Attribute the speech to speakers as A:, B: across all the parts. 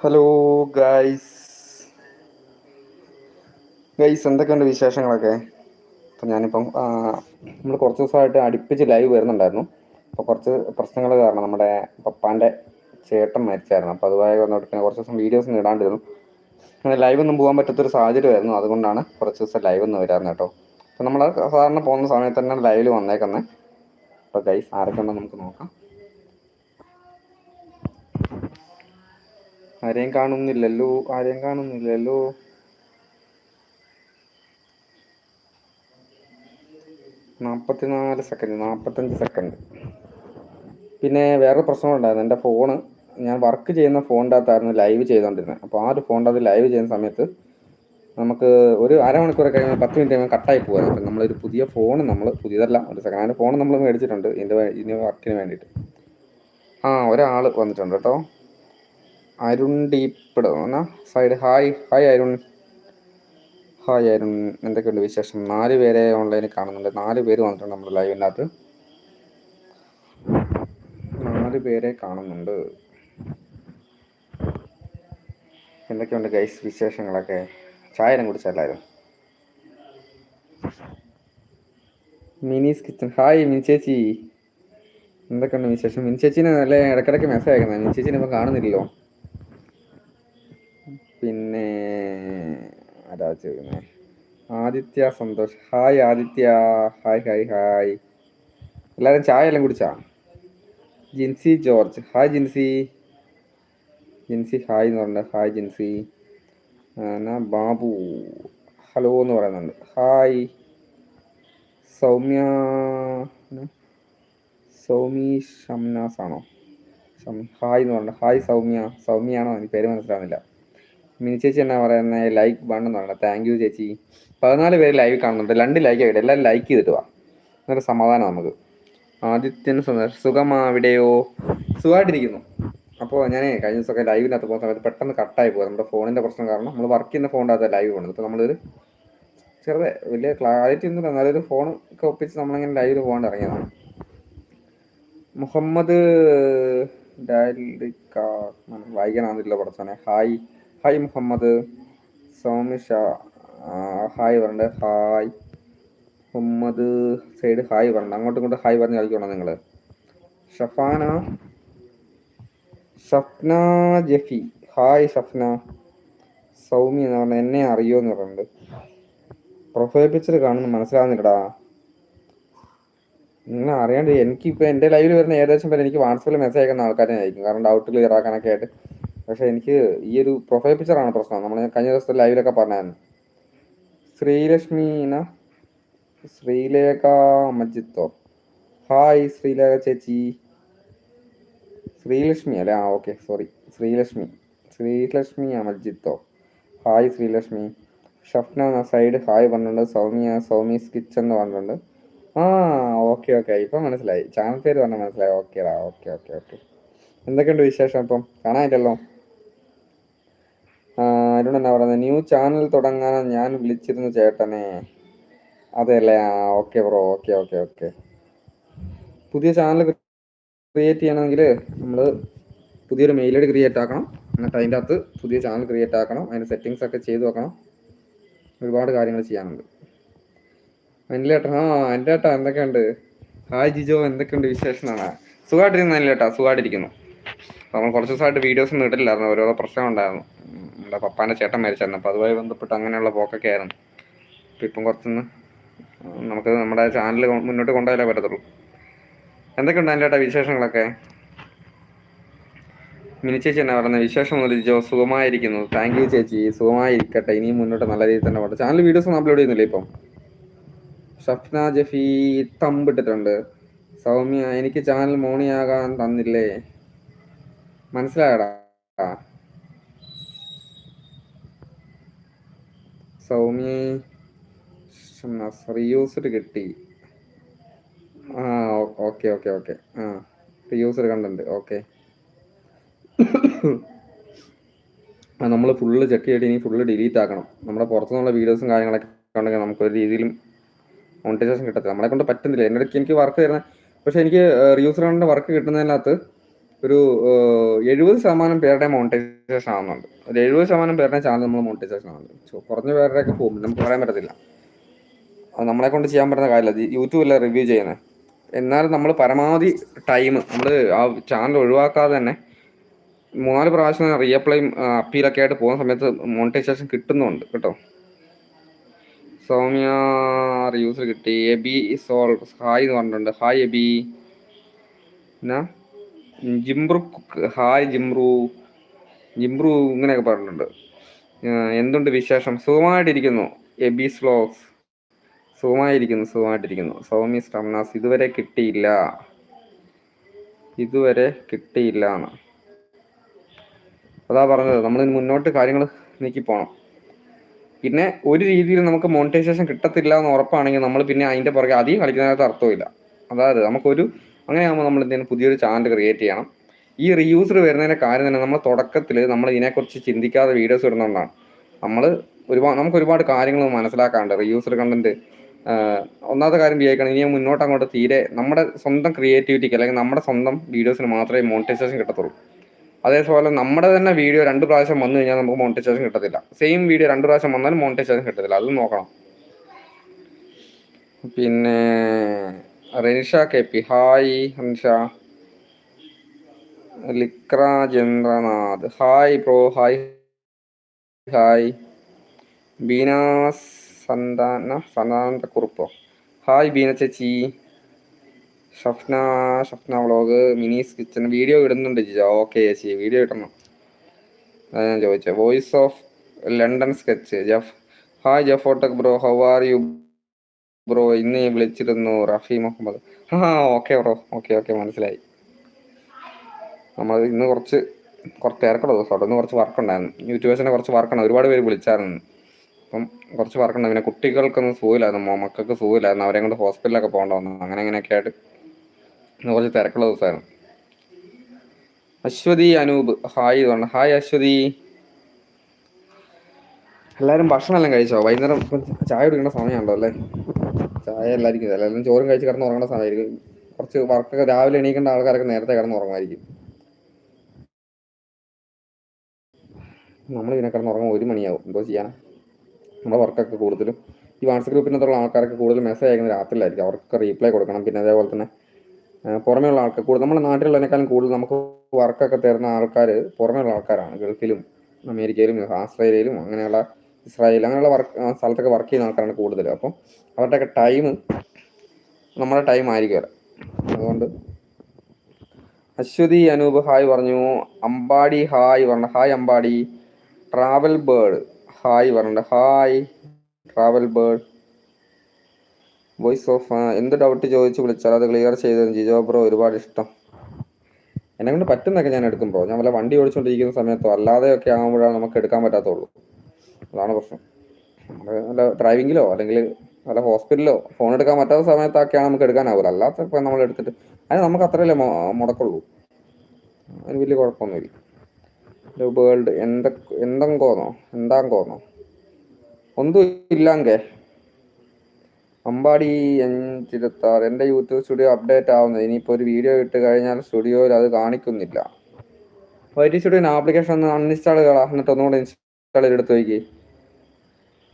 A: Hello guys guys എന്തൊക്കെയുണ്ട് വിശേഷങ്ങളൊക്കെ? അപ്പം ഞാനിപ്പം നമ്മൾ കുറച്ച് ദിവസമായിട്ട് അടുപ്പിച്ച് ലൈവ് വരുന്നുണ്ടായിരുന്നു. അപ്പോൾ കുറച്ച് പ്രശ്നങ്ങൾ കാരണം നമ്മുടെ പപ്പാന്റെ ചേട്ടൻ മരിച്ചായിരുന്നു. അപ്പോൾ അതുമായി വന്നിട്ട് പിന്നെ കുറച്ച് ദിവസം വീഡിയോസ് ഇടാണ്ടിരുന്നു. അങ്ങനെ ലൈവ് ഒന്നും പോകാൻ പറ്റാത്തൊരു സാഹചര്യമായിരുന്നു. അതുകൊണ്ടാണ് കുറച്ച് ദിവസം ലൈവ് ഒന്നും വരാറുണ്ട് കേട്ടോ. അപ്പോൾ നമ്മൾ സാധാരണ പോകുന്ന സമയത്ത് തന്നെ ലൈവിൽ വന്നേക്കുന്നത് അപ്പോൾ ഗൈസ് ആരൊക്കെ ഉണ്ടെന്ന് നമുക്ക് നോക്കാം. ആരെയും കാണുന്നില്ലല്ലോ ആരെയും കാണുന്നില്ലല്ലോ. നാൽപ്പത്തിനാല് സെക്കൻഡ് നാൽപ്പത്തഞ്ച് സെക്കൻഡ് പിന്നെ വേറെ പ്രശ്നമുണ്ടായിരുന്നു എന്റെ ഫോണ് ഞാൻ വർക്ക് ചെയ്യുന്ന ഫോണിന്റെ അകത്തായിരുന്നു ലൈവ് ചെയ്തുകൊണ്ടിരുന്നത് അപ്പോൾ ആ ഒരു ഫോണിന്റെ അകത്ത് ലൈവ് ചെയ്യുന്ന സമയത്ത് നമുക്ക് ഒരു അരമണിക്കൂർ കഴിഞ്ഞാൽ പത്ത് മിനിറ്റ് കഴിയുമ്പോൾ കട്ടായി പോകുമായിരുന്നു അപ്പം നമ്മളൊരു പുതിയ ഫോൺ നമ്മൾ പുതിയതല്ല ഒരു സെക്കൻഡ് ഹാൻഡ് ഫോൺ നമ്മൾ മേടിച്ചിട്ടുണ്ട് ഇതിന്റെ ഇതിന് വർക്കിന് വേണ്ടിയിട്ട്. ആ ഒരാൾ വന്നിട്ടുണ്ട് കേട്ടോ. അരുൺ ഡീപ്പിട് എന്നാ side hi hi Arun. Hi Arun. എന്തൊക്കെയുണ്ട് വിശേഷം? നാല് പേരെ ഓൺലൈനിൽ കാണുന്നുണ്ട്. നാല് പേര് വന്നിട്ടുണ്ട് നമ്മുടെ ലൈവിനകത്ത് നാല് പേരെ കാണുന്നുണ്ട്. എന്തൊക്കെയുണ്ട് ഗൈസ് വിശേഷങ്ങളൊക്കെ? ചായ എല്ലാം കുടിച്ചല്ലായിരുന്നു മിനീസ് കിച്ചൺ. ഹായ് മിനി ചേച്ചി. എന്തൊക്കെയുണ്ട് വിശേഷം? മിനി നല്ല ഇടയ്ക്കിടയ്ക്ക് മെസ്സേജ് അയക്കുന്നത് മിനി ഇപ്പം കാണുന്നില്ലല്ലോ. പിന്നെ ആരാ ചെയ്യുന്നത് Aditya Santhosh. Hi Aditya. Hi hi hi. എല്ലാവരും ചായ എല്ലാം കുടിച്ചാ? Jincy George. Hi Jincy. Jincy hi എന്ന് പറയുന്നുണ്ട് ഹായ് ജിൻസി. ബാബു. ഹലോ എന്ന് പറയുന്നുണ്ട്. ഹായ്. സൗമ്യ? സൗമി ഷംനാസ് ആണോ ഹായ് എന്ന് പറഞ്ഞത് ഹായ് സൗമ്യ. സൗമ്യ ആണോ? എനിക്ക് പേര് മനസ്സിലാവുന്നില്ല. മിനി ചേച്ചി എന്നാ പറയുന്നത് ലൈക്ക് വേണം എന്ന് പറയുന്നത് താങ്ക് യു ചേച്ചി. പതിനാല് പേര് ലൈവ് കാണുന്നുണ്ട്. രണ്ട് ലൈക്ക് ആയിട്ട് എല്ലാവരും ലൈക്ക് ചെയ്തിട്ട് വാ. എന്നൊരു സമാധാനം നമുക്ക്. ആദിത്യൻ സുന്ദർ സുഖമാ അവിടെയോ സുഖമായിട്ടിരിക്കുന്നു. അപ്പോൾ ഞാൻ കഴിഞ്ഞ ദിവസമൊക്കെ ലൈവിനകത്ത് പോകുന്ന സമയത്ത് പെട്ടെന്ന് കട്ടായി പോകും നമ്മുടെ ഫോണിന്റെ പ്രശ്നം കാരണം നമ്മൾ വർക്ക് ചെയ്യുന്ന ഫോണിന്റെ അകത്ത് ലൈവ് പോകുന്നത് ഇപ്പോൾ നമ്മളൊരു ചെറുതെ വലിയ ക്ലാരിറ്റി ഒന്നും എന്നാലും ഒരു ഫോൺ ഒക്കെ ഒപ്പിച്ച് നമ്മളിങ്ങനെ ലൈവിൽ പോകാണ്ട് ഇറങ്ങിയതാണ്. മുഹമ്മദ് ഡാലിക്ക. വായിക്കണമെന്നില്ല പഠിച്ചോനെ hi hi Muhammad. Saumisha Shah hi പറഞ്ഞത് ഹായ്. മുഹമ്മദ് സൈഡ് ഹായ് പറഞ്ഞത് അങ്ങോട്ടും ഇങ്ങോട്ടും ഹായ് പറഞ്ഞ് കളിക്കണം നിങ്ങൾ ഷഫാന ഷഫ്ന ജഫി. ഹായ് ഷഫ്ന. സൗമി എന്ന് പറഞ്ഞാൽ എന്നെ അറിയോ എന്ന് പറയുന്നുണ്ട് പ്രൊഫൈൽ പിക്ചർ കാണുന്നു മനസ്സിലാവുന്നില്ലടാ. നിങ്ങൾ അറിയാണ്ട് എനിക്കിപ്പോൾ എന്റെ ലൈവിൽ വരുന്ന ഏകദേശം പേര് എനിക്ക് വാട്സപ്പിൽ മെസ്സേജ് അയക്കുന്ന ആൾക്കാരെ ആയിരിക്കും. കാരണം ഡൗട്ട് ക്ലിയർ ആക്കാനൊക്കെ ആയിട്ട്. പക്ഷേ എനിക്ക് ഈ ഒരു പ്രൊഫൈൽ പിക്ചറാണ് പ്രശ്നം. നമ്മൾ കഴിഞ്ഞ ദിവസത്തെ ലൈവിലൊക്കെ പറഞ്ഞായിരുന്നു. ശ്രീലക്ഷ്മീന ശ്രീലേഖ മജിത്തോ ഹായ് ശ്രീലേഖ ചേച്ചി. ശ്രീലക്ഷ്മി അല്ലേ? ആ okay sorry Sreelakshmi. Sreelakshmi അമൽജിത്തോ hi Sreelakshmi. Shafna side hi പറഞ്ഞിട്ടുണ്ട്. സൗമ്യ സൗമീസ് കിച്ചൺ എന്ന് പറഞ്ഞിട്ടുണ്ട്. ആ ഓക്കെ ഓക്കെ ഇപ്പം മനസ്സിലായി. ചാനൽ പേര് പറഞ്ഞാൽ മനസ്സിലായി. ഓക്കേടാ ഓക്കെ ഓക്കെ ഓക്കെ എന്തൊക്കെയുണ്ട് വിശേഷം ഇപ്പം? കാണാനില്ലല്ലോ? അരുൺ എന്നാ പറയുന്നത് ന്യൂ ചാനൽ തുടങ്ങാൻ ഞാൻ വിളിച്ചിരുന്നു ചേട്ടനെ. അതെയല്ലേ? ആ okay bro okay okay okay പുതിയ ചാനൽ ക്രിയേറ്റ് ചെയ്യണമെങ്കിൽ നമ്മൾ പുതിയൊരു മെയിൽ ഐ ഡി ക്രിയേറ്റ് ആക്കണം. എന്നിട്ട് അതിന്റെ അകത്ത് പുതിയ ചാനൽ ക്രിയേറ്റ് ആക്കണം. അതിന്റെ സെറ്റിങ്സ് ഒക്കെ ചെയ്തു വെക്കണം. ഒരുപാട് കാര്യങ്ങൾ ചെയ്യാനുണ്ട്. അനിലേട്ടാ ആ അനിലേട്ടാ എന്തൊക്കെയുണ്ട്? ഹായ് ജിജോ എന്തൊക്കെയുണ്ട് വിശേഷമാണ് സുഖമായിട്ടിരിക്കുന്നു അനിലേട്ടാ സുഖമായിട്ടിരിക്കുന്നു. നമ്മൾ കുറച്ച് ദിവസമായിട്ട് വീഡിയോസ് ഒന്നും ഇടില്ലായിരുന്നു ഓരോ പ്രശ്നം ഉണ്ടായിരുന്നു നമ്മുടെ പപ്പാന്റെ ചേട്ടൻ മരിച്ചായിരുന്നു. അപ്പോൾ അതുമായി ബന്ധപ്പെട്ട് അങ്ങനെയുള്ള പോക്കൊക്കെ ആയിരുന്നു. അപ്പോൾ ഇപ്പം കുറച്ചൊന്ന് നമുക്ക് നമ്മുടെ ചാനൽ മുന്നോട്ട് കൊണ്ടുപോയാലേ പറ്റത്തുള്ളൂ. എന്തൊക്കെയുണ്ട് അതിന്റെ ഏട്ടാ വിശേഷങ്ങളൊക്കെ? മിനി ചേച്ചി എന്നാ പറയുന്നത് വിശേഷം മുതൽ ജോ സുഖമായിരിക്കുന്നു. താങ്ക് യു ചേച്ചി. സുഖമായിരിക്കട്ടെ. ഇനിയും മുന്നോട്ട് നല്ല രീതിയിൽ തന്നെ പോട്ടെ. ചാനൽ വീഡിയോസ് ഒന്നും അപ്ലോഡ് ചെയ്യുന്നില്ല ഇപ്പം? ഷഫ്ന ജഫി തമ്പിട്ടിട്ടുണ്ട് സൗമ്യ എനിക്ക് ചാനൽ മോണിയാകാൻ തന്നില്ലേ? മനസ്സിലായടാ. സൗമ്യ റീയൂസ്ഡ് കിട്ടി. ആ ഓക്കെ ഓക്കെ ഓക്കെ. ആ റീയൂസ്ഡ് കണ്ടുണ്ട് ഓക്കെ. ആ നമ്മൾ ഫുള്ള് ചെക്ക് ചെയ്തിട്ട് ഇനി ഫുള്ള് ഡിലീറ്റ് ആക്കണം. നമ്മുടെ പുറത്തുനിന്നുള്ള വീഡിയോസും കാര്യങ്ങളൊക്കെ ഉണ്ടെങ്കിൽ നമുക്ക് ഒരു രീതിയിലും മോണിറ്റൈസേഷൻ കിട്ടത്തില്ല. നമ്മളെ കൊണ്ട് പറ്റുന്നില്ല. എന്റെ എനിക്ക് വർക്ക് തരുന്ന പക്ഷേ എനിക്ക് റിയൂസർ കണ്ടിന്റെ വർക്ക് കിട്ടുന്നതിനകത്ത് ഒരു എഴുപത് ശതമാനം പേരുടെ മോണിറ്റൈസേഷൻ ആവുന്നുണ്ട്. ഒരു എഴുപത് ശതമാനം പേരുടെ ചാനൽ നമ്മൾ മോണിറ്റൈസേഷൻ ആവുന്നുണ്ട്. സോ കുറഞ്ഞ പേരുടെയൊക്കെ പോകും. നമുക്ക് പറയാൻ പറ്റത്തില്ല. അത് നമ്മളെ കൊണ്ട് ചെയ്യാൻ പറ്റുന്ന കാര്യമില്ല. അല്ല റിവ്യൂ ചെയ്യുന്നത് എന്നാലും നമ്മൾ പരമാവധി ടൈം നമ്മൾ ആ ചാനൽ ഒഴിവാക്കാതെ തന്നെ മൂന്നാൽ പ്രാവശ്യം റീഅപ്ലൈയും അപ്പീലൊക്കെ ആയിട്ട് പോകുന്ന സമയത്ത് മോണിറ്റൈസേഷൻ കിട്ടുന്നുണ്ട് കേട്ടോ. സൗമ്യ യൂസർ കിട്ടി. എബി സോൾ ഹായ് എന്ന് പറഞ്ഞിട്ടുണ്ട്. Hi AB. എന്നാ? ജിംബ്രു ഹായ് ജിംറു. ജിംറു ഇങ്ങനെയൊക്കെ പറഞ്ഞിട്ടുണ്ട്. എന്തുണ്ട് വിശേഷം? സുഖമായിട്ടിരിക്കുന്നു. എബീസ് വ്ലോഗ്സ് സുഖമായിരിക്കുന്നു സുഖമായിട്ടിരിക്കുന്നു. സൗമി സ്റ്റംനാസ് ഇതുവരെ കിട്ടിയില്ല. ഇതുവരെ കിട്ടിയില്ല എന്ന്. അതാ പറഞ്ഞത്. നമ്മൾ മുന്നോട്ട് കാര്യങ്ങൾ നീക്കി പോകണം പിന്നെ ഒരു രീതിയിൽ നമുക്ക് മോണിറ്റൈസേഷൻ കിട്ടത്തില്ല എന്ന് ഉറപ്പാണെങ്കിൽ നമ്മൾ പിന്നെ അതിന്റെ പുറകെ അധികം കളിക്കുന്നതിനകത്ത് അർത്ഥമില്ല. അതായത് നമുക്കൊരു അങ്ങനെയാകുമ്പോൾ നമ്മൾ എന്തെങ്കിലും പുതിയൊരു ചാനൽ ക്രിയേറ്റ് ചെയ്യണം. ഈ റീയൂസർ വരുന്നതിന്റെ കാര്യം തന്നെ നമ്മൾ തുടക്കത്തിൽ നമ്മൾ ഇതിനെക്കുറിച്ച് ചിന്തിക്കാതെ വീഡിയോസ് ഇടുന്നതുകൊണ്ടാണ്. നമ്മൾ ഒരുപാട് നമുക്ക് ഒരുപാട് കാര്യങ്ങൾ മനസ്സിലാക്കാണ്ട് റീയൂസർ കണ്ടന്റ് ഒന്നാമത്തെ കാര്യം വിചാരിക്കണം ഇനി മുന്നോട്ട് അങ്ങോട്ട് തീരെ നമ്മുടെ സ്വന്തം ക്രിയേറ്റിവിറ്റിക്ക് അല്ലെങ്കിൽ നമ്മുടെ സ്വന്തം വീഡിയോസിന് മാത്രമേ മോണിറ്റൈസേഷൻ കിട്ടത്തുള്ളൂ. അതേപോലെ നമ്മുടെ തന്നെ വീഡിയോ രണ്ട് പ്രാവശ്യം വന്നു കഴിഞ്ഞാൽ നമുക്ക് മോണിറ്റൈസേഷൻ കിട്ടത്തില്ല. സെയിം വീഡിയോ രണ്ട് പ്രാവശ്യം വന്നാലും മോണിറ്റൈസേഷൻ കിട്ടത്തില്ല. അതും നോക്കണം. പിന്നെ Renisha K P hi Hansha ലിക്ര Chandranath hi bro hi hi Beena Santhana സന്താനക്കുറുപ്പോ hi Beena ചേച്ചി Shafna Shafna vlog മിനീസ് kitchen video ഇടുന്നുണ്ട് ജിജ. ഓക്കെ ചേച്ചി. വീഡിയോ ഇടണം. അതാണ് ഞാൻ ചോദിച്ചത് voice of London sketch Jeff hi ജഫോട്ടക് bro how are you bro ഇന്ന് വിളിച്ചിരുന്നു റഫി മുഹമ്മദ്. ആ ഓക്കെ ബ്രോ ഓക്കെ ഓക്കെ മനസ്സിലായി. നമ്മൾ ഇന്ന് കുറച്ച് കുറച്ച് തിരക്കുള്ള ദിവസം. ഇന്ന് കുറച്ച് വർക്ക് ഉണ്ടായിരുന്നു. യൂട്യൂബേഴ്സിനെ കുറച്ച് വർക്കാണ് ഒരുപാട് പേര് വിളിച്ചായിരുന്നു. അപ്പം കുറച്ച് വർക്കുണ്ട് പിന്നെ കുട്ടികൾക്കൊന്നും സുഖമില്ലായിരുന്നു. മക്കൾക്ക് സുഖമില്ലായിരുന്നു. അവരെ കൊണ്ട് ഹോസ്പിറ്റലിലൊക്കെ പോകേണ്ട വന്നു. അങ്ങനെ അങ്ങനെയൊക്കെ ആയിട്ട് ഇന്ന് കുറച്ച് തിരക്കുള്ള ദിവസമായിരുന്നു. Aswathi Anoop. Hi hi Aswathi. എല്ലാവരും ഭക്ഷണം എല്ലാം കഴിച്ചോ? വൈകുന്നേരം ഇപ്പം ചായ കുടിക്കേണ്ട സമയമുണ്ടോ അല്ലേ? ചായ എല്ലാവർക്കും എല്ലാവരും ചോറും കഴിച്ച് കിടന്ന് ഉറങ്ങേണ്ട സമയമായിരിക്കും. കുറച്ച് വർക്കൊക്കെ രാവിലെ എണീക്കേണ്ട ആൾക്കാരൊക്കെ നേരത്തെ കിടന്ന് ഉറങ്ങുമായിരിക്കും. നമ്മൾ ഇതിനെ കിടന്ന് ഉറങ്ങുമ്പോൾ ഒരു മണിയാവും. എന്തോ ചെയ്യാൻ നമ്മുടെ വർക്കൊക്കെ കൂടുതലും ഈ വാട്സപ്പ് ഗ്രൂപ്പിനകത്തുള്ള ആൾക്കാരൊക്കെ കൂടുതൽ മെസ്സേജ് അയക്കുന്ന രാത്രിയിലായിരിക്കും അവർക്ക് റീപ്ലൈ കൊടുക്കണം. പിന്നെ അതേപോലെ തന്നെ പുറമേ ഉള്ള ആൾക്കാർ കൂടുതൽ നമ്മുടെ നാട്ടിലുള്ളതിനേക്കാളും കൂടുതൽ നമുക്ക് വർക്കൊക്കെ തരുന്ന ആൾക്കാർ ഉള്ള ആൾക്കാരാണ്. ഗൾഫിലും അമേരിക്കയിലും ആസ്ട്രേലിയയിലും അങ്ങനെയുള്ള ഇസ്രായേൽ അങ്ങനെയുള്ള വർക്ക് സ്ഥലത്തൊക്കെ വർക്ക് ചെയ്യുന്ന ആൾക്കാരാണ് കൂടുതൽ അപ്പം അവരുടെയൊക്കെ ടൈം നമ്മുടെ ടൈം ആയിരിക്കുമല്ലോ അതുകൊണ്ട് അശ്വതി അനൂപ് ഹായ് പറഞ്ഞു. അമ്പാടി ഹായ് പറഞ്ഞു. Hi Ambadi. Travel bird hi പറഞ്ഞു. Hi travel bird voice of എന്ത് ഡൗട്ട് ചോദിച്ച് വിളിച്ചാൽ അത് ക്ലിയർ ചെയ്ത് ജിജോ ബ്രോ ഒരുപാട് ഇഷ്ടം. എന്നെ കൊണ്ട് പറ്റുന്നൊക്കെ ഞാൻ എടുക്കും ബ്രോ ഞാൻ വല്ല വണ്ടി ഓടിച്ചുകൊണ്ടിരിക്കുന്ന സമയത്തോ അല്ലാതെയൊക്കെ ആകുമ്പോഴാണ് നമുക്ക് എടുക്കാൻ പറ്റാത്തുള്ളൂ അതാണ് പ്രശ്നം. നല്ല ഡ്രൈവിങ്ങിലോ അല്ലെങ്കിൽ നല്ല ഹോസ്പിറ്റലിലോ ഫോൺ എടുക്കാൻ പറ്റാത്ത സമയത്തൊക്കെയാണ് നമുക്ക് എടുക്കാനാവില്ല അല്ലാത്ത ഇപ്പം നമ്മൾ എടുത്തിട്ട് അതിന് നമുക്ക് അത്രയല്ലേ മുടക്കുള്ളൂ. അതിന് വലിയ കുഴപ്പമൊന്നുമില്ല. വേൾഡ് എന്ത എന്തെങ്കോന്നോ എന്താങ്കോന്നോ. ഒന്നും ഇല്ലാങ്കേ. അമ്പാടി അഞ്ചിരുത്താറ് എന്റെ യൂട്യൂബ് സ്റ്റുഡിയോ അപ്ഡേറ്റ് ആവുന്നത്. ഇനിയിപ്പോൾ ഒരു വീഡിയോ ഇട്ട് കഴിഞ്ഞാൽ സ്റ്റുഡിയോയിൽ അത് കാണിക്കുന്നില്ല. വൈറ്റി സ്റ്റുഡിയോ ആപ്ലിക്കേഷൻ ഒന്ന് അൺഇൻസ്റ്റാൾ ചെയ്യണം എന്നിട്ട് ഒന്നുകൂടെ ഇൻസ്റ്റാൾ ചെയ്തെടുത്ത് വയ്ക്കി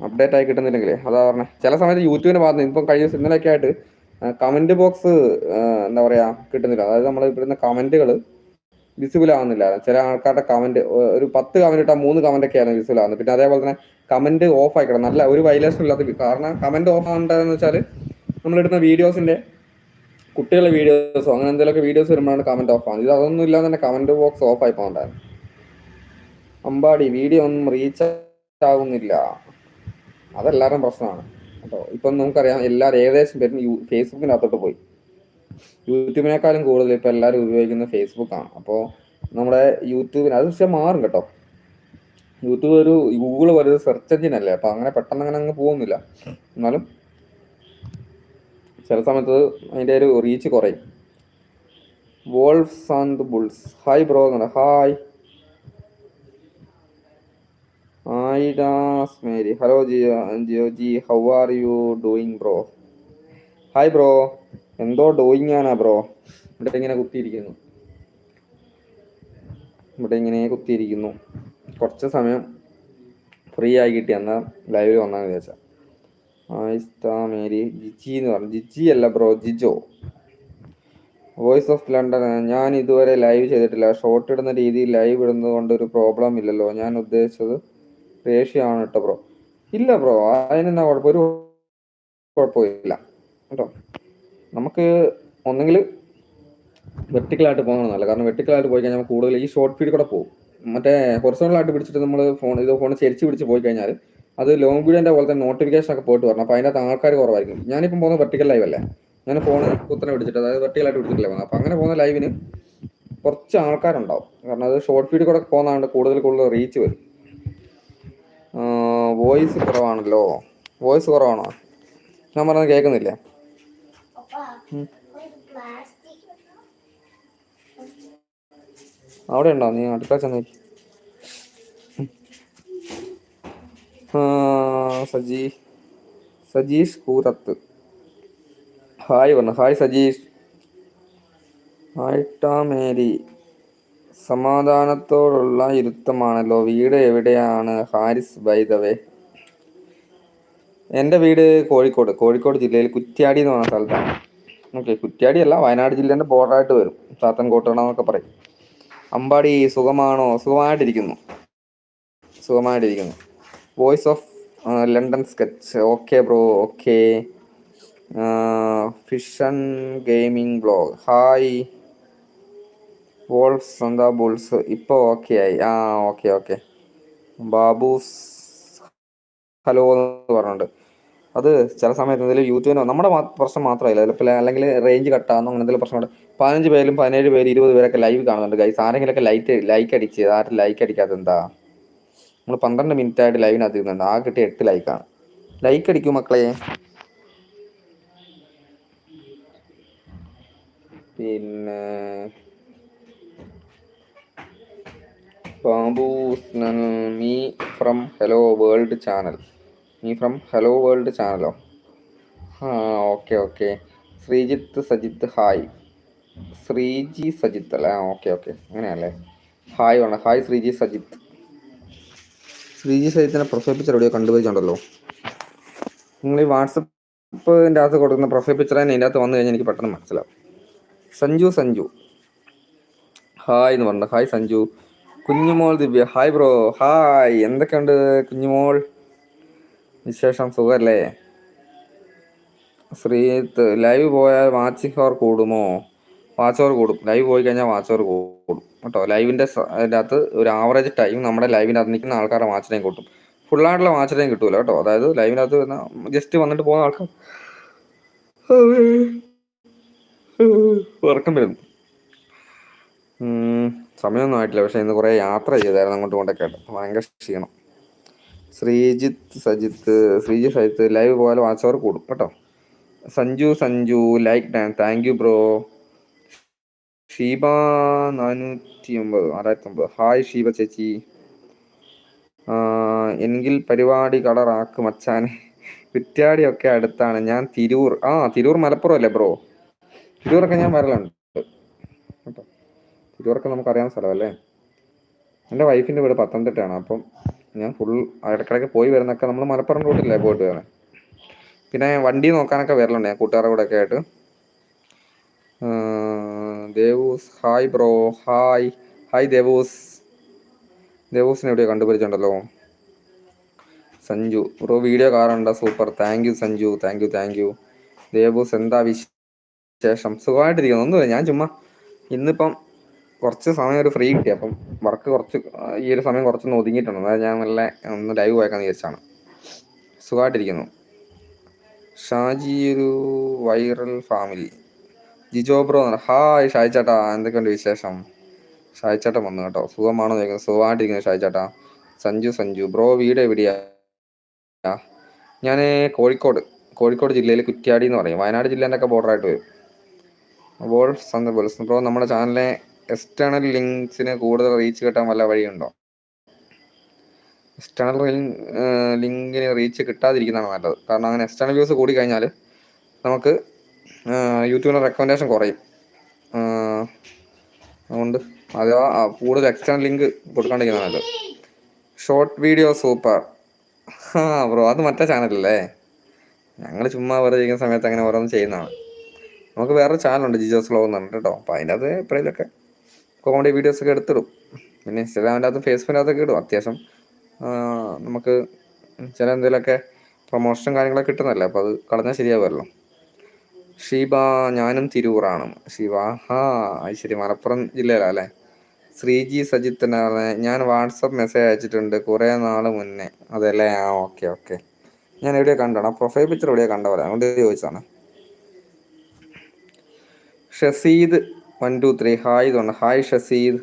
A: അപ്ഡേറ്റ് ആയി കിട്ടുന്നില്ലെങ്കിൽ അതാ പറഞ്ഞത് ചില സമയത്ത് യൂട്യൂബിന് ഭാഗത്ത് ഇപ്പം കഴിഞ്ഞ ഇന്നലെയൊക്കെ ആയിട്ട് കമന്റ് ബോക്സ് എന്താ പറയുക കിട്ടുന്നില്ല. അതായത് നമ്മൾ ഇവിടുന്ന് കമന്റുകൾ വിസിബിൾ ആവുന്നില്ല. ചില ആൾക്കാരുടെ കമന്റ് ഒരു പത്ത് കമന്റ് ഇട്ടാൽ മൂന്ന് കമന്റ് ആയിരുന്നു വിസിബിൾ ആവുന്നത്. പിന്നെ അതേപോലെ തന്നെ കമന്റ് ഓഫ് ആയിക്കണം നല്ല ഒരു വൈലേഷൻ ഇല്ലാത്ത കാരണം കമന്റ് ഓഫ് ആവേണ്ടതെന്ന് വെച്ചാൽ നമ്മളിടുന്ന വീഡിയോസിന്റെ കുട്ടികളുടെ വീഡിയോസോ അങ്ങനെ എന്തെങ്കിലുമൊക്കെ വീഡിയോസ് വരുമ്പോഴാണ് കമന്റ് ഓഫ് ആവുന്നത്. ഇത് അതൊന്നും ഇല്ലാതെ തന്നെ കമന്റ് ബോക്സ് ഓഫ് ആയി പോകണ്ടായിരുന്നു. അമ്പാടി വീഡിയോ ഒന്നും റീച്ച് ആകുന്നില്ല അതെല്ലാവരും പ്രശ്നമാണ്. കേട്ടോ? ഇപ്പം നമുക്കറിയാം എല്ലാവരും ഏകദേശം പേരും ഫേസ്ബുക്കിനകത്തോട്ട് പോയി. യൂട്യൂബിനേക്കാളും കൂടുതൽ ഇപ്പം എല്ലാവരും ഉപയോഗിക്കുന്നത് ഫേസ്ബുക്കാണ്. അപ്പോൾ നമ്മുടെ യൂട്യൂബിന് അത് പക്ഷേ മാറും കേട്ടോ. യൂട്യൂബ് ഒരു ഗൂഗിൾ ഒരു സെർച്ച് എഞ്ചിൻ അല്ലേ? അപ്പൊ അങ്ങനെ പെട്ടെന്ന് അങ്ങനെ അങ്ങ് പോകുന്നില്ല. എന്നാലും ചില സമയത്ത് അതിന്റെ ഒരു റീച്ച് കുറയും. Wolves and bulls. Hi bro hi. Hi ഡാസ് Mary hello Jio Jio ji how are you doing bro hi bro എന്തോ ഡൂയിങ് ആണാ ബ്രോ ഇവിടെ ഇങ്ങനെ കുത്തിയിരിക്കുന്നു. ഇവിടെ ഇങ്ങനെ കുത്തിയിരിക്കുന്നു. കുറച്ച് സമയം ഫ്രീ ആയി കിട്ടി. എന്നാൽ ലൈവിൽ വന്നാൽ വിചാരിച്ച ആയിസ്ത മേരി ജിജി എന്ന് പറഞ്ഞു. ജിജി അല്ല bro Jijo. Voice of London ഞാൻ ഇതുവരെ ലൈവ് ചെയ്തിട്ടില്ല. ഷോർട്ട് ഇടുന്ന രീതിയിൽ ലൈവ് ഇടുന്നത് കൊണ്ട് ഒരു പ്രോബ്ലം ഇല്ലല്ലോ. ഞാൻ ഉദ്ദേശിച്ചത് റേഷ്യാണ് കേട്ടോ ബ്രോ. ഇല്ല ബ്രോ അതിനെന്നാ കുഴപ്പം? ഒരു കുഴപ്പമില്ല കേട്ടോ. നമുക്ക് ഒന്നെങ്കിൽ വെർട്ടിക്കലായിട്ട് പോകുന്നത് നല്ല കാരണം വെർട്ടിക്കലായിട്ട് പോയി കഴിഞ്ഞാൽ നമുക്ക് കൂടുതൽ ഈ ഷോർട്ട് ഫീഡ് കൂടെ പോകും. മറ്റേ ഹൊറിസോണലായിട്ട് പിടിച്ചിട്ട് നമ്മൾ ഫോൺ ഇത് ഫോൺ ചെരിച്ച് പിടിച്ച് പോയി കഴിഞ്ഞാൽ അത് ലോങ് വീഡിയോന്റെ പോലെ തന്നെ നോട്ടിഫിക്കേഷൻ ഒക്കെ പോയിട്ട് വരണം. അപ്പോൾ അതിനകത്ത് ആൾക്കാർ കുറവായിരിക്കും. ഞാനിപ്പം പോകുന്നത് വെർട്ടിക്കൽ ലൈവ് അല്ലേ? ഞാൻ ഫോൺ കുത്തനെ പിടിച്ചിട്ട് അതായത് വെർട്ടിക്കലായിട്ട് പിടിച്ചിട്ടില്ല പോകുന്നത്. അപ്പോൾ അങ്ങനെ പോകുന്ന ലൈവിന് കുറച്ച് ആൾക്കാരുണ്ടാവും. കാരണം അത് ഷോർട്ട് ഫീഡ് കൂടെ പോകുന്നതുകൊണ്ട് കൂടുതൽ കൂടുതൽ റീച്ച് വരും. വോയിസ് കുറവാണല്ലോ. വോയിസ് കുറവാണോ? ഞാൻ പറഞ്ഞത് കേൾക്കുന്നില്ലേ. അവിടെ ഉണ്ടോ നീ അടുക്കള ചെന്ന് സജി സജീ സജീഷ് കൂതത്ത് ഹായ് പറഞ്ഞു. ഹായ് സജീഷ്. ഹായ്ട്ടാ മേരി. സമാധാനത്തോടുള്ള ഇരുത്തമാണല്ലോ. വീട് എവിടെയാണ്? ഹാരിസ് ബൈദവേ എന്റെ വീട് കോഴിക്കോട്. കോഴിക്കോട് ജില്ലയിൽ കുറ്റ്യാടി എന്ന് പറഞ്ഞ സ്ഥലത്താണ്. ഓക്കെ കുറ്റ്യാടി അല്ല വയനാട് ജില്ലേന്റെ ബോർഡറായിട്ട് വരും. ചാത്തൻകോട്ടണ എന്നൊക്കെ പറയും. അമ്പാടി സുഖമാണോ? സുഖമായിട്ടിരിക്കുന്നു. സുഖമായിട്ടിരിക്കുന്നു. Voice of London sketch okay bro okay fission gaming blog hi wolves എന്താ ബുൾസ് ഇപ്പൊ ഓക്കെ ആയി. ആ ഓക്കെ ഓക്കെ ബാബൂസ് ഹലോ എന്ന് പറഞ്ഞിട്ടുണ്ട്. അത് ചില സമയത്ത് എന്തെങ്കിലും യൂട്യൂബിനോ നമ്മുടെ പ്രശ്നം മാത്രമല്ല ചിലപ്പോൾ അല്ലെങ്കിൽ റേഞ്ച് കട്ടാകുന്നു അങ്ങനെ എന്തെങ്കിലും പ്രശ്നമുണ്ട്. പതിനഞ്ച് പേരും പതിനേഴ് പേര് ഇരുപത് പേരൊക്കെ ലൈവ് കാണുന്നുണ്ട് ഗൈസ് ആരെങ്കിലൊക്കെ ലൈറ്റ് ലൈക്ക് അടിച്ച് ആരും ലൈക്ക് അടിക്കാത്ത എന്താ? നമ്മൾ പന്ത്രണ്ട് മിനിറ്റ് ആയിട്ട് ലൈവിനകത്ത് ഇരുന്നുണ്ട്. ആ കിട്ടിയ എട്ട് ലൈക്കാണ് ലൈക്ക് അടിക്കൂ മക്കളെ. പിന്നെ Babu me from hello world channel me from hello world ചാനലോ ആ okay okay Sreejith Sajith hi Sreeji Sajith അല്ലേ? ഓക്കെ ഓക്കെ അങ്ങനെയല്ലേ ഹായ് വേണം ഹായ് ശ്രീജി സജിത്ത്. ശ്രീജി സജിത്തിനെ പ്രൊഫൈൽ പിക്ചർ എവിടെയോ കണ്ടുപോയിട്ടുണ്ടല്ലോ നിങ്ങൾ ഈ വാട്സപ്പിന്റെ അകത്ത് കൊടുക്കുന്ന പ്രൊഫൈൽ പിക്ചർ തന്നെ അതിന്റെ അകത്ത് വന്നു കഴിഞ്ഞാൽ എനിക്ക് പെട്ടെന്ന് മനസ്സിലാവും. സഞ്ജു സഞ്ജു. ഹായ് എന്ന് പറഞ്ഞു hi Sanju. Kunjumol Divya hi bro hi എന്തൊക്കെയുണ്ട് കുഞ്ഞുമോൾ വിശേഷം സുഖല്ലേ ശ്രീത്ത് ലൈവ് പോയാൽ വാച്ചിങ് ഹവർ കൂടുമോ വാച്ച് കൂടും ലൈവ് പോയി കഴിഞ്ഞാൽ വാച്ച് കൂടും കേട്ടോ ലൈവിന്റെ അകത്ത് ഒരു ആവറേജ് ടൈം നമ്മുടെ ലൈവിന്റെ അകത്ത് നിൽക്കുന്ന ആൾക്കാരുടെ വാച്ച് ടൈം കിട്ടും ഫുള്ളായിട്ടുള്ള വാച്ച് ടൈം കിട്ടൂല കേട്ടോ അതായത് ലൈവിനകത്ത് ജസ്റ്റ് വന്നിട്ട് പോകുന്ന ആൾക്കാർ ഉറക്കം വരുന്നു സമയമൊന്നും ആയിട്ടില്ല. പക്ഷേ ഇന്ന് കുറേ യാത്ര ചെയ്തായിരുന്നു അങ്ങോട്ട് കൊണ്ടൊക്കെ ആയിട്ട് അപ്പോൾ ഭയങ്കര ക്ഷീണം. ശ്രീജിത്ത് സജിത്ത് ശ്രീജിത്ത് സജിത്ത് ലൈവ് പോലെ വാച്ച് അവർ കൂടും. കേട്ടോ. സഞ്ജു സഞ്ജു ലൈക്ക് ഡാൻ താങ്ക് യു ബ്രോ ഷീബ നാനൂറ്റി ഒമ്പത് ആറായിരത്തി ഒമ്പത് ഹായ് ഷീബ ചേച്ചി. എങ്കിൽ പരിപാടി കളറാക്ക് മച്ചാനെ. കുറ്റ്യാടിയൊക്കെ അടുത്താണ്. ഞാൻ തിരൂർ. ആ തിരൂർ മലപ്പുറം അല്ലേ ബ്രോ തിരൂറൊക്കെ ഞാൻ വരലുണ്ട്. തിരൂരൊക്കെ നമുക്കറിയാവുന്ന സ്ഥലമല്ലേ? എന്റെ വൈഫിന്റെ വീട് പത്തനംതിട്ടയാണ്. അപ്പം ഞാൻ ഫുൾ ഇടയ്ക്കിടയ്ക്ക് പോയി വരുന്നൊക്കെ നമ്മൾ മലപ്പുറം റൂട്ടിലേ പോയിട്ട് വരാൻ പിന്നെ വണ്ടി നോക്കാനൊക്കെ വരലുണ്ട് ഞാൻ കൂട്ടുകാരുടെ കൂടെ ഒക്കെ ആയിട്ട് Devus hi bro hi hi Devus. ദേവൂസിനെ എവിടെയോ കണ്ടുപിടിച്ചിട്ടുണ്ടല്ലോ. സഞ്ജു. ബ്രോ വീഡിയോ കാണണ്ട super thank you Sanju. Thank you thank you Devus എന്താ വിശേഷം? സുഖമായിട്ടിരിക്കുന്നു. ഒന്നുമില്ല ഞാൻ ചുമ്മാ ഇന്നിപ്പം കുറച്ച് സമയം ഒരു ഫ്രീ കിട്ടി. അപ്പം വർക്ക് കുറച്ച് ഈ ഒരു സമയം കുറച്ചൊന്ന് ഒതുങ്ങിയിട്ടുണ്ട്. അതായത് ഞാൻ നല്ല ഒന്ന് ലൈവ് പോയേക്കാന്ന് വിചാരിച്ചാണ്. സുഖമായിട്ടിരിക്കുന്നു. ഷാജി ഒരു viral family Jijo bro hi Shai ചേട്ടാ എന്തൊക്കെയുണ്ട് വിശേഷം? ഷായ് ചേട്ടൻ വന്നു കേട്ടോ. സുഖമാണോ ചോദിക്കുന്നത് സുഖമായിട്ടിരിക്കുന്നു ഷായ് ചേട്ടാ. സഞ്ജു സഞ്ജു. ബ്രോ വീട് എവിടെയാ? ഞാൻ കോഴിക്കോട് കോഴിക്കോട് ജില്ലയിൽ കുറ്റ്യാടി എന്ന് പറയും. വയനാട് ജില്ലേന്റെ ഒക്കെ ബോർഡറായിട്ട് വരും. അപ്പോൾ സന്ദർഭം ബ്രോ നമ്മുടെ ചാനലിലെ എക്സ്റ്റേണൽ ലിങ്ക്സിന് കൂടുതൽ റീച്ച് കിട്ടാൻ വല്ല വഴിയുണ്ടോ? എക്സ്റ്റേണൽ ലിങ്കിന് റീച്ച് കിട്ടാതിരിക്കുന്നതാണ് നല്ലത്. കാരണം അങ്ങനെ എക്സ്റ്റേണൽ വ്യൂസ് കൂടി കഴിഞ്ഞാൽ നമുക്ക് യൂട്യൂബിന്റെ റെക്കമെൻഡേഷൻ കുറയും. അതുകൊണ്ട് അഥവാ കൂടുതൽ എക്സ്റ്റേണൽ ലിങ്ക് കൊടുക്കാണ്ടിരിക്കുന്നത് നല്ലത്. ഷോർട്ട് വീഡിയോ സൂപ്പർ ആ ബ്രോ അത് മറ്റേ ചാനലല്ലേ ഞങ്ങൾ ചുമ്മാ വെറുതെ ഇരിക്കുന്ന സമയത്ത് അങ്ങനെ ഓരോന്ന് ചെയ്യുന്നതാണ്. നമുക്ക് വേറെ ചാനലുണ്ട് ജിജോസ് വ്ലോഗ് എന്ന് പറഞ്ഞിട്ട് കേട്ടോ അപ്പോൾ അതിന്റെ അത് എപ്പോഴേലൊക്കെ കോമഡി വീഡിയോസൊക്കെ എടുത്തിടും. പിന്നെ ഫേസ്ബുക്കിന്റെ അകത്തൊക്കെ ഇടും. അത്യാവശ്യം നമുക്ക് ചില എന്തെങ്കിലുമൊക്കെ പ്രൊമോഷൻ കാര്യങ്ങളൊക്കെ കിട്ടുന്നല്ലേ അപ്പോൾ അത് കളഞ്ഞാൽ ശരിയാവുമല്ലോ. ഷീബ ഞാനും തിരൂറാണ്. ഷീബ ഹാ അത് ശരി. മലപ്പുറം ജില്ലയിലല്ലേ ശ്രീജി സജിത്ത് എന്നാ ഞാൻ വാട്സപ്പ് മെസ്സേജ് അയച്ചിട്ടുണ്ട് കുറേ നാൾ മുന്നേ. അതല്ലേ? ആ ഓക്കെ ഓക്കെ. ഞാൻ എവിടെയോ കണ്ടാണ് പ്രൊഫൈൽ പിക്ചർ എവിടെയോ കണ്ട പോലെ അതുകൊണ്ട് ചോദിച്ചതാണ്. Shaseed one two three hi ഇതുണ്ട് hi Shaseed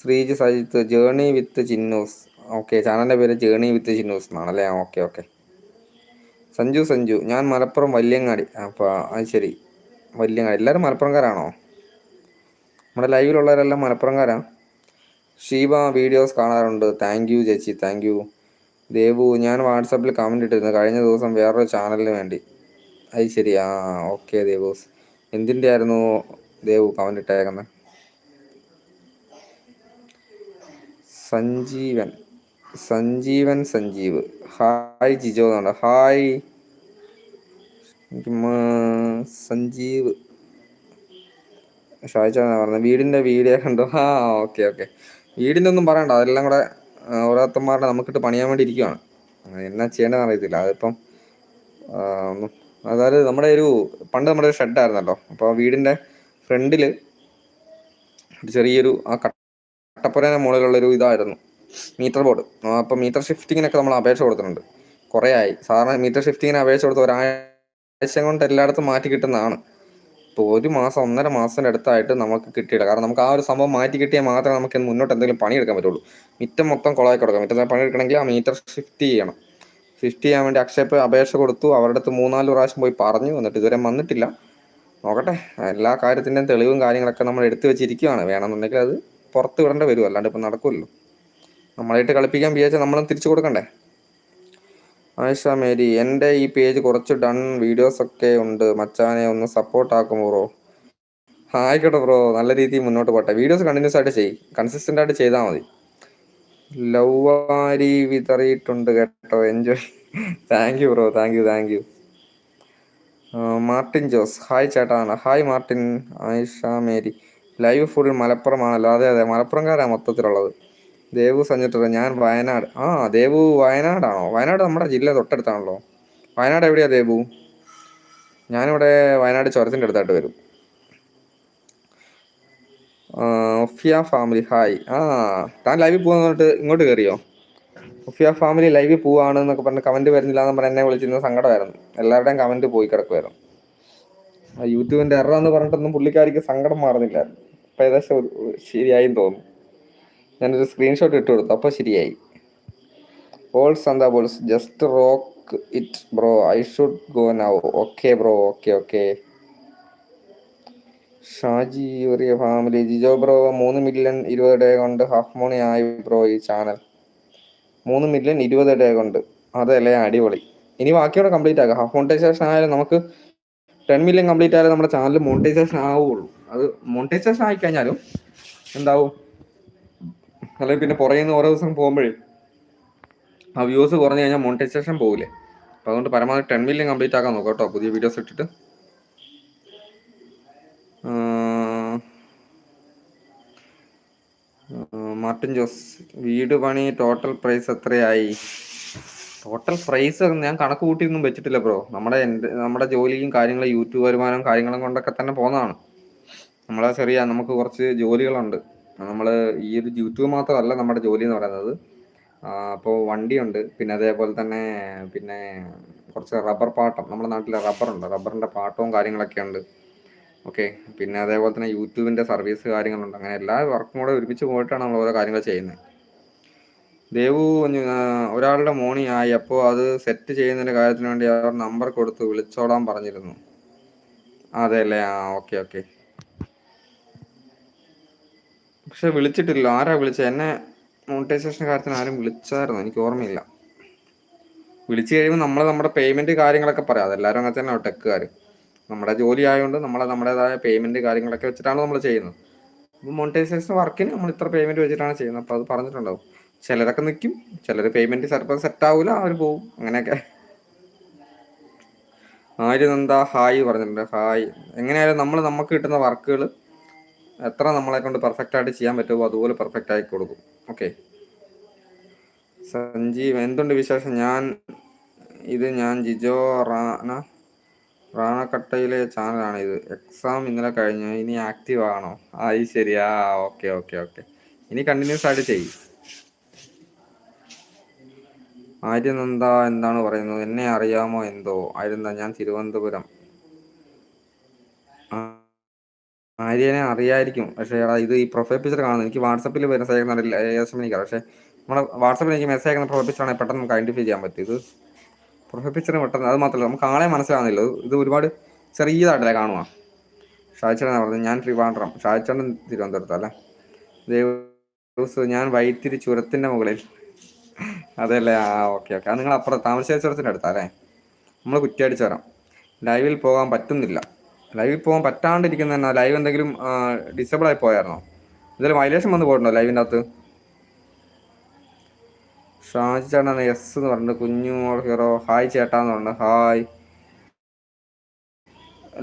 A: Sreej Sajith. Journey with Chinnus okay ചാനലിന്റെ പേര് ജേണി വിത്ത് ചിന്നൂസ് എന്നാണല്ലേ ഓക്കെ ഓക്കെ സഞ്ജു സഞ്ജു. ഞാൻ മലപ്പുറം വല്യങ്ങാടി. അപ്പോൾ അത് ശരി. വല്യങ്ങാടി. എല്ലാവരും മലപ്പുറംകാരാണോ? നമ്മുടെ ലൈവിലുള്ളവരെല്ലാം മലപ്പുറംകാരാ? ഷീബ വീഡിയോസ് കാണാറുണ്ട്. താങ്ക് യു ചേച്ചി. താങ്ക് യു ദേവു ഞാൻ വാട്സാപ്പിൽ കമന്റ് ഇട്ടിരുന്നു. കഴിഞ്ഞ ദിവസം വേറൊരു ചാനലിന് വേണ്ടി. അത് ശരി. ആ ഓക്കെ ദേവൂസ് എന്തിന്റെ ആയിരുന്നു ദേവു കമന്റ് ഇട്ടേക്കുന്നത് സഞ്ജീവൻ. സഞ്ജീവൻ സഞ്ജീവ്. ഹായ് ജിജോ എന്നുണ്ട് ഹായ്. സഞ്ജീവ്. ഷായിച്ചാണ് പറഞ്ഞത്? വീടിന്റെ വീഡിയോ കണ്ടു? ആ ഓക്കെ ഓക്കെ. വീടിന്റെ ഒന്നും പറയണ്ട. അതെല്ലാം കൂടെ ഓരോരുത്തന്മാരുടെ നമുക്കിട്ട് പണിയാൻ വേണ്ടി ഇരിക്കുവാണ്. എന്നാ ചെയ്യേണ്ടതെന്ന് അറിയത്തില്ല. അതിപ്പം അതായത് നമ്മുടെ ഒരു പണ്ട് നമ്മുടെ ഒരു ഷെഡായിരുന്നല്ലോ അപ്പോൾ വീടിന്റെ ഫ്രണ്ടിൽ ചെറിയൊരു ആ കട്ടപ്പുരേനെ മുകളിലുള്ളൊരു ഇതായിരുന്നു മീറ്റർ ബോർഡ്. അപ്പോൾ മീറ്റർ ഷിഫ്റ്റിങ്ങിനൊക്കെ നമ്മൾ അപേക്ഷ കൊടുത്തിട്ടുണ്ട്. കുറേ ആയി. സാധാരണ മീറ്റർ ഷിഫ്റ്റിങ്ങിന് അപേക്ഷ കൊടുത്ത് ഒരാഴ്ച കൊണ്ട് എല്ലായിടത്തും മാറ്റി കിട്ടുന്നതാണ്. ഇപ്പോൾ ഒരു മാസം ഒന്നര മാസത്തിന്റെ അടുത്തായിട്ട് നമുക്ക് കിട്ടിയില്ല. കാരണം നമുക്ക് ആ ഒരു സംഭവം മാറ്റി കിട്ടിയാൽ മാത്രമേ നമുക്ക് മുന്നോട്ട് എന്തെങ്കിലും പണിയെടുക്കാൻ പറ്റുള്ളൂ. മിറ്റം മൊത്തം കുളമായി കൊടുക്കാം. മിറ്റത്തെ പണിയെടുക്കണമെങ്കിൽ ആ മീറ്റർ ഷിഫ്റ്റ് ചെയ്യണം. ഷിഫ്റ്റ് ചെയ്യാൻ വേണ്ടി അക്ഷയപ്പ് അപേക്ഷ കൊടുത്തു. അവരുടെ അടുത്ത് മൂന്നാൽ പ്രാവശ്യം പോയി പറഞ്ഞു. എന്നിട്ട് ഇതുവരെ വന്നിട്ടില്ല. നോക്കട്ടെ. എല്ലാ കാര്യത്തിന്റെയും തെളിവും കാര്യങ്ങളൊക്കെ നമ്മൾ എടുത്തു വെച്ചിരിക്കുകയാണ് വേണമെന്നുണ്ടെങ്കിൽ അത് പുറത്ത് വിടേണ്ടി വരും. അല്ലാണ്ട് ഇപ്പം നടക്കുമല്ലോ. നമ്മളായിട്ട് കളിപ്പിക്കാൻ വിചാരിച്ചാൽ നമ്മളും തിരിച്ചു കൊടുക്കണ്ടേ? ആയിഷ മേരി എന്റെ ഈ പേജ് കുറച്ച് ഡൺ വീഡിയോസൊക്കെ ഉണ്ട്. മച്ചാനെ ഒന്ന് സപ്പോർട്ട് ബ്രോ ആയിക്കോട്ടെ ബ്രോ നല്ല രീതിയിൽ മുന്നോട്ട് പോട്ടെ. വീഡിയോസ് കണ്ടിന്യൂസ് ആയിട്ട് ചെയ്യും. കൺസിസ്റ്റന്റ് ആയിട്ട് ചെയ്താൽ മതി. ലവാരി വിതറിയിട്ടുണ്ട് കേട്ടോ. Enjoy thank you bro thank you thank you Martin Jose. Hi ചേട്ടാണ് hi Martin. Ayisha Mary. Live full മലപ്പുറമാണല്ലോ അതെ അതെ മലപ്പുറംകാരാണ് മൊത്തത്തിലുള്ളത്. ദേവു സഞ്ചിട്ടത് ഞാൻ വയനാട്. ആ ദേവു വയനാടാണോ? വയനാട് നമ്മുടെ ജില്ല തൊട്ടടുത്താണല്ലോ. വയനാട് എവിടെയാ ദേവു? ഞാനിവിടെ വയനാട് ചുരത്തിന്റെ അടുത്തായിട്ട് വരും. ഒഫിയ ഫാമിലി. ഹായ്. ആ താൻ ലൈവിൽ പോകുന്നതുകൊണ്ട് ഇങ്ങോട്ട് കയറിയോ? ഒഫിയ ഫാമിലി ലൈവിൽ പോവാണ് എന്നൊക്കെ പറഞ്ഞ് കമന്റ് വരുന്നില്ല എന്ന് പറഞ്ഞ് എന്നെ വിളിച്ചിരുന്ന സങ്കടമായിരുന്നു. എല്ലാവരുടെയും കമന്റ് പോയി കിടക്കുമായിരുന്നു ആ യൂട്യൂബിന്റെ എറർ എന്ന് പറഞ്ഞിട്ടൊന്നും പുള്ളിക്കാരിക്ക് സങ്കടം മാറുന്നില്ലായിരുന്നു അപ്പോൾ ഏകദേശം ശരിയായി തോന്നുന്നു. ഞാനൊരു സ്ക്രീൻഷോട്ട് ഇട്ട് കൊടുത്തു. അപ്പോൾ ശരിയായി. ബോൾസ് എന്താ bulls just rock it bro I should go now okay bro okay okay Shaji ഒരു ഫാമിലി ജിജോ ബ്രോ മൂന്ന് മില്യൺ ഇരുപത് ഡേ കൊണ്ട് ഹാഫ് മോണി ആയി ബ്രോ ഈ ചാനൽ മൂന്ന് മില്യൺ ഇരുപത് ഡേ കൊണ്ട് അതല്ലേ അടിപൊളി. ഇനി ബാക്കിയോടെ കംപ്ലീറ്റ് ആക്കാം. ഹാഫ് മോണിറ്റൈസേഷൻ ആയാലും നമുക്ക് ടെൻ മില്യൺ കംപ്ലീറ്റ് ആയാലും നമ്മുടെ ചാനൽ മോണിറ്റൈസേഷൻ ആവുള്ളൂ. അത് മോണിറ്റൈസേഷൻ ആയി കഴിഞ്ഞാലും എന്താവും? അല്ലെങ്കിൽ പിന്നെ പുറയുന്ന ഓരോ ദിവസം പോകുമ്പോഴേ ആ വ്യൂസ് കുറഞ്ഞു കഴിഞ്ഞാൽ മോണിറ്റൈസേഷൻ പോകില്ലേ അപ്പോൾ അതുകൊണ്ട് പരമാവധി ടെൻ മില്യൺ കംപ്ലീറ്റ് ആക്കാൻ നോക്കാം കേട്ടോ. പുതിയ വീഡിയോസ് ഇട്ടിട്ട്. Martin Jose. വീട് പണി ടോട്ടൽ പ്രൈസ് എത്രയായി? ടോട്ടൽ പ്രൈസ് ഞാൻ കണക്ക് കൂട്ടിയൊന്നും വെച്ചിട്ടില്ല ബ്രോ നമ്മുടെ എന്റെ നമ്മുടെ ജോലിയും കാര്യങ്ങളും യൂട്യൂബ് വരുമാനവും കാര്യങ്ങളും കൊണ്ടൊക്കെ തന്നെ പോകുന്നതാണ്. നമ്മളെ ചെറിയ നമുക്ക് കുറച്ച് ജോലികളുണ്ട്. നമ്മൾ ഈ ഒരു യൂട്യൂബ് മാത്രമല്ല നമ്മുടെ ജോലി എന്ന് പറയുന്നത്. അപ്പോൾ വണ്ടിയുണ്ട്. പിന്നെ അതേപോലെ തന്നെ പിന്നെ കുറച്ച് റബ്ബർ പാട്ടം. നമ്മുടെ നാട്ടിൽ റബ്ബറുണ്ട് റബ്ബറിന്റെ പാട്ടവും കാര്യങ്ങളൊക്കെ ഉണ്ട്. ഓക്കെ. പിന്നെ അതേപോലെ തന്നെ യൂട്യൂബിന്റെ സർവീസ് കാര്യങ്ങളുണ്ട്. അങ്ങനെ എല്ലാ വർക്കും കൂടെ ഒരുമിച്ച് പോയിട്ടാണ് നമ്മൾ ഓരോ കാര്യങ്ങൾ ചെയ്യുന്നത്. ദേവു ഒരാളുടെ മോണി ആയി. അപ്പോൾ അത് സെറ്റ് ചെയ്യുന്നതിന്റെ കാര്യത്തിന് വേണ്ടി അവർ നമ്പർ കൊടുത്ത് വിളിച്ചോടാൻ പറഞ്ഞിരുന്നു. അതെ അല്ലേ ആ ഓക്കെ ഓക്കെ. പക്ഷെ വിളിച്ചിട്ടില്ല. ആരാ വിളിച്ചത്? എന്നെ മോണിറ്റൈസേഷൻ കാര്യത്തിന് ആരും വിളിച്ചായിരുന്നു? എനിക്ക് ഓർമ്മയില്ല. വിളിച്ചു കഴിയുമ്പോൾ നമ്മൾ നമ്മുടെ പേയ്മെന്റ് കാര്യങ്ങളൊക്കെ പറയാം. അതെല്ലാവരും അങ്ങനെ തന്നെ ടെക്കുകാർ നമ്മുടെ ജോലി ആയതുകൊണ്ട് നമ്മൾ നമ്മുടേതായ പേയ്മെന്റ് കാര്യങ്ങളൊക്കെ വെച്ചിട്ടാണ് നമ്മൾ ചെയ്യുന്നത്. മോണിറ്റൈസേഷൻ വർക്കിന് നമ്മൾ ഇത്ര പേയ്മെന്റ് വെച്ചിട്ടാണ് ചെയ്യുന്നത്. അപ്പോൾ അത് പറഞ്ഞിട്ടുണ്ടാവും. ചിലരൊക്കെ നിൽക്കും ചിലർ പേയ്മെന്റ് ചിലപ്പോൾ സെറ്റ് ആവില്ല അവർ പോവും. അങ്ങനെയൊക്കെ. ആര്യ എന്താ ഹായ് പറഞ്ഞിട്ടുണ്ട്. ഹായ്. എങ്ങനെയായാലും നമ്മൾ നമുക്ക് കിട്ടുന്ന വർക്കുകൾ എത്ര നമ്മളെ കൊണ്ട് പെർഫെക്റ്റ് ആയിട്ട് ചെയ്യാൻ പറ്റുമോ അതുപോലെ പെർഫെക്റ്റ് ആയി കൊടുക്കും. ഓക്കെ സഞ്ജീവ് എന്തുണ്ട് വിശേഷം? ഞാൻ ഇത് ഞാൻ ജിജോ റാന റാണക്കട്ടയിലെ ചാനലാണ് ഇത് എക്സാം ഇന്നലെ കഴിഞ്ഞു. ഇനി ആക്റ്റീവ് ആണോ ആ ഈ ശരി. ആ ഓക്കെ ഓക്കെ ഓക്കെ ഇനി കണ്ടിന്യൂസ് ആയിട്ട് ചെയ്യും. ആര്യനന്ദ എന്താണ് പറയുന്നത്? എന്നെ അറിയാമോ എന്തോ? ആര്യന്ത ഞാൻ തിരുവനന്തപുരം. ആര്യനെ അറിയായിരിക്കും. പക്ഷേ ഇത് ഈ പ്രൊഫൈൽ പിക്ചർ കാണുന്നത് എനിക്ക് വാട്സപ്പിൽ മെസ്സേജ് അയക്കുന്നില്ല ഏകദേശം എനിക്കറിയാം. പക്ഷേ നമ്മുടെ വാട്സപ്പിൽ എനിക്ക് മെസ്സേജ് അയക്കുന്ന പ്രൊഫൈൽ പിക്ചറാണെങ്കിൽ പെട്ടെന്ന് നമുക്ക് ഐഡന്റിഫൈ ചെയ്യാൻ പറ്റും. ഇത് പ്രൊഫൈൽ പെട്ടെന്ന് അത് മാത്രമല്ല നമുക്ക് ആളെ മനസ്സിലാവുന്നില്ല. ഇത് ഒരുപാട് ചെറിയതായിട്ടല്ലേ കാണുക? ഷാച്ചേട്ടൻ പറഞ്ഞത് ഞാൻ ട്രിവാൻഡ്രം ഷാച്ചേട്ടൻ തിരുവനന്തപുരത്ത് അല്ലേ? ദേവസ് ഞാൻ വൈത്തിരി ചുരത്തിന്റെ മുകളിൽ. അതല്ലേ? ആ ഓക്കെ ഓക്കെ. അത് നിങ്ങൾ അപ്പുറം താമരശ്ശേരി ചുരത്തിന്റെ അടുത്താ അല്ലേ? നമ്മൾ കുറ്റിയടിച്ച് വരാം. ലൈവിൽ പോകാൻ പറ്റുന്നില്ല. ലൈവിൽ പോകാൻ പറ്റാണ്ടിരിക്കുന്ന തന്നെ ലൈവ് എന്തെങ്കിലും ഡിസേബിൾ ആയി പോയായിരുന്നോ? ഇതിൽ വയലേഷൻ വന്ന് പോയിട്ടുണ്ടോ ലൈവിന്റെ അകത്ത്? ഷാജി ചേട്ടൻ എസ് എന്ന് പറഞ്ഞിട്ട് കുഞ്ഞു ഹീറോ. ഹായ് ചേട്ടാന്ന് പറഞ്ഞു ഹായ്.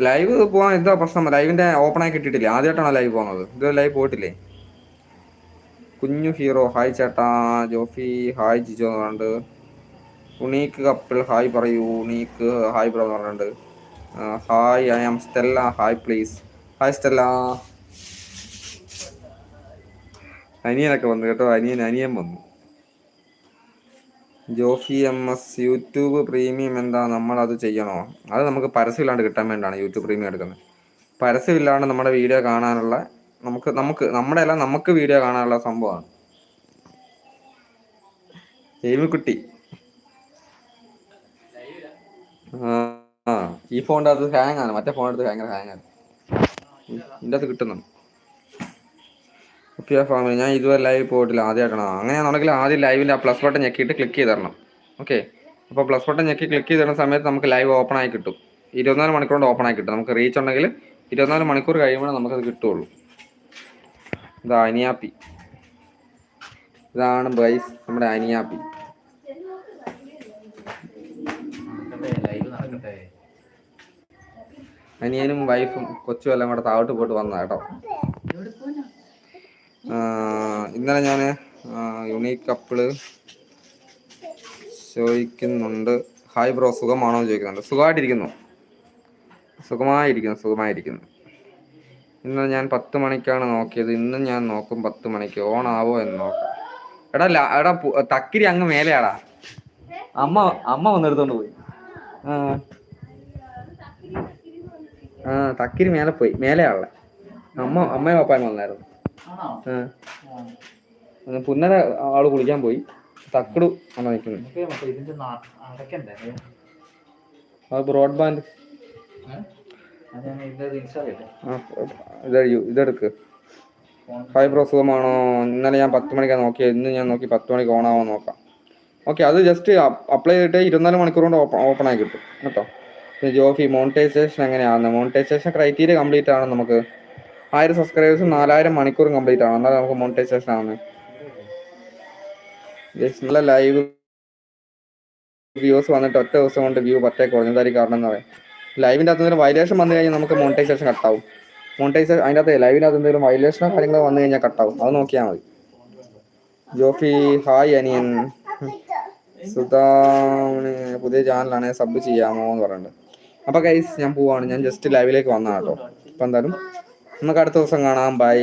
A: ലൈവ് പോകാൻ എന്താ പ്രശ്നം? ലൈവിന്റെ ഓപ്പൺ ആയി കിട്ടിയിട്ടില്ല? ആദ്യമായിട്ടാണോ ലൈവ് പോകുന്നത് ഇത് ലൈവ് പോയിട്ടില്ലേ? കുഞ്ഞു ഹീറോ ഹായ് ചേട്ടാ. ജോഫി ഹായ് ജിജോ എന്ന് പറഞ്ഞിട്ട്. ഉണീക്ക് കപ്പിൾ ഹായ് പറയൂ. ഉണീക്ക് ഹായ് ബ്രോ എന്ന് പറഞ്ഞിട്ടുണ്ട് hi I am Stella. Hi please. Hi Stella. അനിയനൊക്കെ വന്നു കേട്ടോ. അനിയൻ അനിയൻ വന്നു. Jofi M S YouTube premium എന്താ നമ്മൾ അത് ചെയ്യണോ അത് നമുക്ക് പരസ്യമില്ലാണ്ട് കിട്ടാൻ വേണ്ടിയാണ് യൂട്യൂബ് പ്രീമിയം എടുക്കുന്നത് പരസ്യമില്ലാണ്ട് നമ്മുടെ വീഡിയോ കാണാനുള്ള നമുക്ക് നമുക്ക് നമ്മുടെ അല്ല നമുക്ക് വീഡിയോ കാണാനുള്ള സംഭവമാണ് ഏമിക്കുട്ടി ആ ഈ ഫോണിന്റെ അത് ഹാങ് ആണ് മറ്റേ ഫോണെടുത്ത് ഭയങ്കര ഹാങ് ആണ് ഇതിന്റെ അകത്ത് കിട്ടുന്നുണ്ട് ഓക്കെ ഫാമിലി ഞാൻ ഇതുവരെ ലൈവ് പോയിട്ടില്ല ആദ്യമായിട്ടാണ്. അങ്ങനെയാണെന്നുണ്ടെങ്കിൽ ആദ്യം ലൈവിന്റെ ആ പ്ലസ് ബട്ടൺ ഞെക്കിയിട്ട് ക്ലിക്ക് ചെയ്ത് തരണം ഓക്കെ അപ്പോൾ പ്ലസ് ബട്ടൺ ഞെക്കി ക്ലിക്ക് ചെയ്ത് തരുന്ന സമയത്ത് നമുക്ക് ലൈവ് ഓപ്പൺ ആയി കിട്ടും. ഇരുപത്തിനാല് മണിക്കൂർ കൊണ്ട് ഓപ്പൺ ആയി കിട്ടും. നമുക്ക് റീച്ച് ഉണ്ടെങ്കിൽ ഇരുപത്തിനാല് മണിക്കൂർ കഴിയുമ്പോൾ നമുക്കത് കിട്ടുള്ളൂ. ഇതാ അനിയാപ്പി. ഇതാണ് ബൈസ് നമ്മുടെ അനിയാപ്പി. അനിയനും വൈഫും കൊച്ചും എല്ലാം കൂടെ താഴോട്ട് പോയിട്ട് വന്നതാ കേട്ടോ. ഇന്നലെ ഞാൻ യുണീക്ക് കപ്പിൾ ചോദിക്കുന്നുണ്ട്. ഹായ് ബ്രോ സുഖമാണോ ചോദിക്കുന്നുണ്ട്. സുഖമായിട്ടിരിക്കുന്നു. സുഖമായിരിക്കുന്നു സുഖമായിരിക്കുന്നു. ഇന്ന് ഞാൻ പത്ത് മണിക്കാണ് നോക്കിയത്. ഇന്ന് ഞാൻ നോക്കും പത്ത് മണിക്ക്. ഓൺ ആവോ എന്ന് നോക്കാം. എടാ എടാ തക്കിരി അങ്ങ് മേലെയാടാ. അമ്മ അമ്മ വന്നെടുത്തോണ്ട് പോയി. ആ. തക്കിരി മേലെ പോയി. മേലെയാളെ അമ്മ അമ്മയും പപ്പായും വന്നായിരുന്നു. പുന്നര ആൾ കുളിക്കാൻ പോയി. തക്കടു ആണ് നിൽക്കുന്നത്
B: നമുക്ക് ഇതിന്റെ നാ-
A: അത് ബ്രോഡ്ബാൻഡ് ഇതെടുക്ക്. ഫൈബർ അസുഖമാണോ ഇന്നലെ ഞാൻ പത്ത് മണിക്കാണ് നോക്കിയത് ഇന്ന് ഞാൻ നോക്കി പത്ത് മണിക്ക് ഓൺ ആവാൻ നോക്കാം. ഓക്കെ അത് ജസ്റ്റ് അപ്ലൈ ചെയ്തിട്ട് ഇരുപത്തിനാല് മണിക്കൂർ കൊണ്ട് ഓപ്പൺ ആയി കിട്ടും. കേട്ടോ? ജോഫി മോണിറ്റൈസേഷൻ എങ്ങനെയാണ് മോണിറ്റൈസേഷൻ ക്രൈറ്റീരിയ കംപ്ലീറ്റ് ആണോ നമുക്ക് ആയിരം സബ്സ്ക്രൈബേഴ്സും നാലായിരം മണിക്കൂറും കംപ്ലീറ്റ് ആണ്. എന്നാലും നമുക്ക് മോണിറ്റൈസേഷൻ ജസ്റ്റ് നല്ല ലൈവ് വ്യൂസ് വന്നിട്ട് ഒറ്റ ദിവസം കൊണ്ട് വ്യൂ പറ്റേ കുറഞ്ഞതായിരിക്കും കാരണം എന്ന് പറയാം ലൈവിന്റെ അകത്ത് എന്തെങ്കിലും വൈലേഷൻ വന്നു കഴിഞ്ഞാൽ നമുക്ക് മോണിറ്റൈസേഷൻ കട്ടാവും മോണിറ്റൈസേഷൻ അതിന്റെ അകത്ത് ലൈവിന്റെ അകത്ത് എന്തെങ്കിലും വൈലേഷനോ കാര്യങ്ങളോ വന്നു കഴിഞ്ഞാൽ കട്ടാവും അത് നോക്കിയാൽ മതി. ജോഫി ഹായ് അനിയൻ. സുധാമണി പുതിയ ചാനലാണ് സബ് ചെയ്യാമോ എന്ന് പറയുന്നുണ്ട് അപ്പോൾ കൈസ് ഞാൻ പോവാണ്. ഞാൻ ജസ്റ്റ് ലൈവിലേക്ക് വന്നതാണ് കേട്ടോ. അപ്പോൾ എന്തായാലും നമുക്ക് അടുത്ത ദിവസം കാണാം. ബൈ